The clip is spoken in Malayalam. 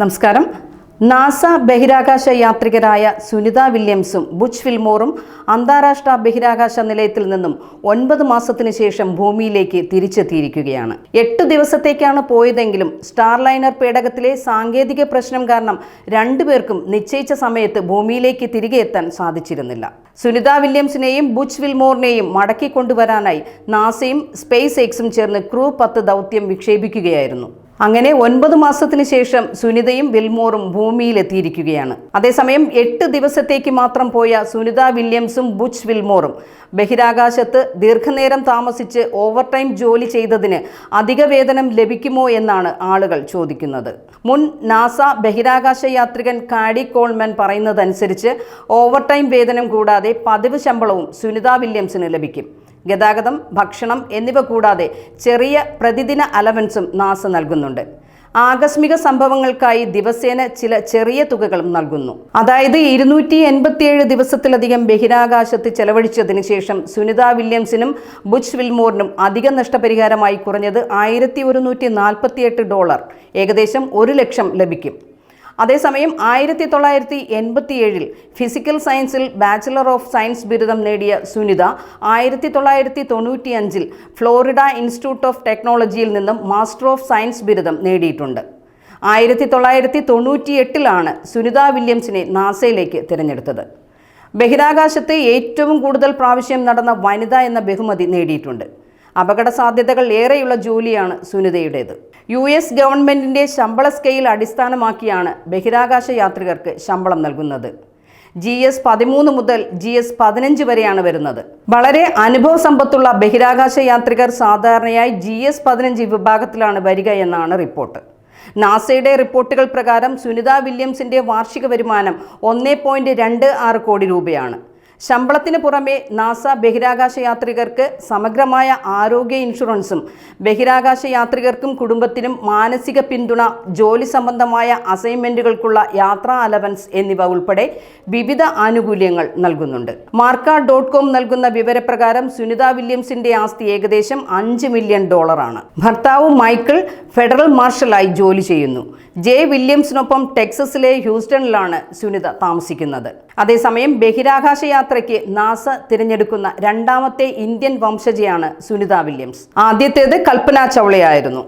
നമസ്കാരം. നാസ ബഹിരാകാശ യാത്രികരായ സുനിത വില്യംസും ബുച്ച് ഫിൽമോറും അന്താരാഷ്ട്ര ബഹിരാകാശ നിലയത്തിൽ നിന്നും ഒൻപത് മാസത്തിനു ശേഷം ഭൂമിയിലേക്ക് തിരിച്ചെത്തിയിരിക്കുകയാണ്. എട്ട് ദിവസത്തേക്കാണ് പോയതെങ്കിലും സ്റ്റാർലൈനർ പേടകത്തിലെ സാങ്കേതിക പ്രശ്നം കാരണം രണ്ടുപേർക്കും നിശ്ചയിച്ച സമയത്ത് ഭൂമിയിലേക്ക് തിരികെ എത്താൻ സാധിച്ചിരുന്നില്ല. സുനിത വില്യംസിനെയും ബുച്ച് വിൽമോറിനെയും മടക്കിക്കൊണ്ടുവരാനായി നാസയും സ്പേസ് എക്സും ചേർന്ന് ക്രൂ പത്ത് ദൗത്യം വിക്ഷേപിക്കുകയായിരുന്നു. അങ്ങനെ ഒൻപത് മാസത്തിന് ശേഷം സുനിതയും വിൽമോറും ഭൂമിയിലെത്തിയിരിക്കുകയാണ്. അതേസമയം എട്ട് ദിവസത്തേക്ക് മാത്രം പോയ സുനിത വില്യംസും ബുച്ച് വിൽമോറും ബഹിരാകാശത്ത് ദീർഘനേരം താമസിച്ച് ഓവർ ടൈം ജോലി ചെയ്തതിന് അധിക വേതനം ലഭിക്കുമോ എന്നാണ് ആളുകൾ ചോദിക്കുന്നത്. മുൻ നാസ ബഹിരാകാശ യാത്രികൻ കാഡി കോൾമൻ പറയുന്നതനുസരിച്ച് ഓവർ ടൈം വേതനം കൂടാതെ പതിവ് ശമ്പളവും സുനിത വില്യംസിന് ലഭിക്കും. ഗതാഗതം ഭക്ഷണം എന്നിവ കൂടാതെ ചെറിയ പ്രതിദിന അലവൻസും നാസ നൽകുന്നുണ്ട്. ആകസ്മിക സംഭവങ്ങൾക്കായി ദിവസേന ചില ചെറിയ തുകകളും നൽകുന്നു. അതായത് ഇരുന്നൂറ്റി എൺപത്തിയേഴ് ദിവസത്തിലധികം ബഹിരാകാശത്ത് ചെലവഴിച്ചതിന് ശേഷം സുനിത വില്യംസിനും ബുച്ച് വിൽമോറിനും അധിക നഷ്ടപരിഹാരമായി കുറഞ്ഞത് ആയിരത്തി ഡോളർ. ഏകദേശം ഒരു ലക്ഷം ലഭിക്കും. അതേസമയം ആയിരത്തി തൊള്ളായിരത്തി എൺപത്തിയേഴിൽ ഫിസിക്കൽ സയൻസിൽ ബാച്ചിലർ ഓഫ് സയൻസ് ബിരുദം നേടിയ സുനിത ആയിരത്തി തൊള്ളായിരത്തി തൊണ്ണൂറ്റിയഞ്ചിൽ ഫ്ലോറിഡ ഇൻസ്റ്റിറ്റ്യൂട്ട് ഓഫ് ടെക്നോളജിയിൽ നിന്നും മാസ്റ്റർ ഓഫ് സയൻസ് ബിരുദം നേടിയിട്ടുണ്ട്. ആയിരത്തി തൊള്ളായിരത്തി തൊണ്ണൂറ്റിയെട്ടിലാണ് സുനിത വില്യംസിനെ നാസയിലേക്ക് തിരഞ്ഞെടുത്തത്. ബഹിരാകാശത്ത് ഏറ്റവും കൂടുതൽ പ്രാവശ്യം നടന്ന വനിത എന്ന ബഹുമതി നേടിയിട്ടുണ്ട്. അപകട സാധ്യതകൾ ഏറെയുള്ള ജോലിയാണ് സുനിതയുടേത്. യു എസ് ഗവൺമെന്റിന്റെ ശമ്പള സ്കെയിൽ അടിസ്ഥാനമാക്കിയാണ് ബഹിരാകാശ യാത്രികർക്ക് ശമ്പളം നൽകുന്നത്. ജി എസ് പതിമൂന്ന് മുതൽ ജി എസ് പതിനഞ്ച് വരെയാണ് വരുന്നത്. വളരെ അനുഭവ സമ്പത്തുള്ള ബഹിരാകാശ യാത്രികർ സാധാരണയായി ജി എസ് പതിനഞ്ച് വിഭാഗത്തിലാണ് വരിക എന്നാണ് റിപ്പോർട്ട്. നാസയുടെ റിപ്പോർട്ടുകൾ പ്രകാരം സുനിത വില്യംസിന്റെ വാർഷിക വരുമാനം ഒന്നേ പോയിന്റ് രണ്ട് ആറ് കോടി രൂപയാണ്. ശമ്പളത്തിന് പുറമെ നാസ ബഹിരാകാശ യാത്രികർക്ക് സമഗ്രമായ ആരോഗ്യ ഇൻഷുറൻസും ബഹിരാകാശ യാത്രികർക്കും കുടുംബത്തിനും മാനസിക പിന്തുണ ജോലി സംബന്ധമായ അസൈൻമെന്റുകൾക്കുള്ള യാത്രാ അലവൻസ് എന്നിവ ഉൾപ്പെടെ വിവിധ ആനുകൂല്യങ്ങൾ നൽകുന്നുണ്ട്. മാർക്ക ഡോട്ട് കോം നൽകുന്ന വിവരപ്രകാരം സുനിത വില്യംസിന്റെ ആസ്തി ഏകദേശം അഞ്ച് മില്യൺ ഡോളറാണ്. ഭർത്താവ് മൈക്കിൾ ഫെഡറൽ മാർഷലായി ജോലി ചെയ്യുന്നു. ജെ വില്യംസിനൊപ്പം ടെക്സസിലെ ഹ്യൂസ്റ്റണിലാണ് സുനിത താമസിക്കുന്നത്. അതേസമയം ബഹിരാകാശ യാത്രയ്ക്ക് നാസ തിരഞ്ഞെടുക്കുന്ന രണ്ടാമത്തെ ഇന്ത്യൻ വംശജയാണ് സുനിത വില്യംസ്. ആദ്യത്തേത് കൽപ്പന ചൗളയായിരുന്നു.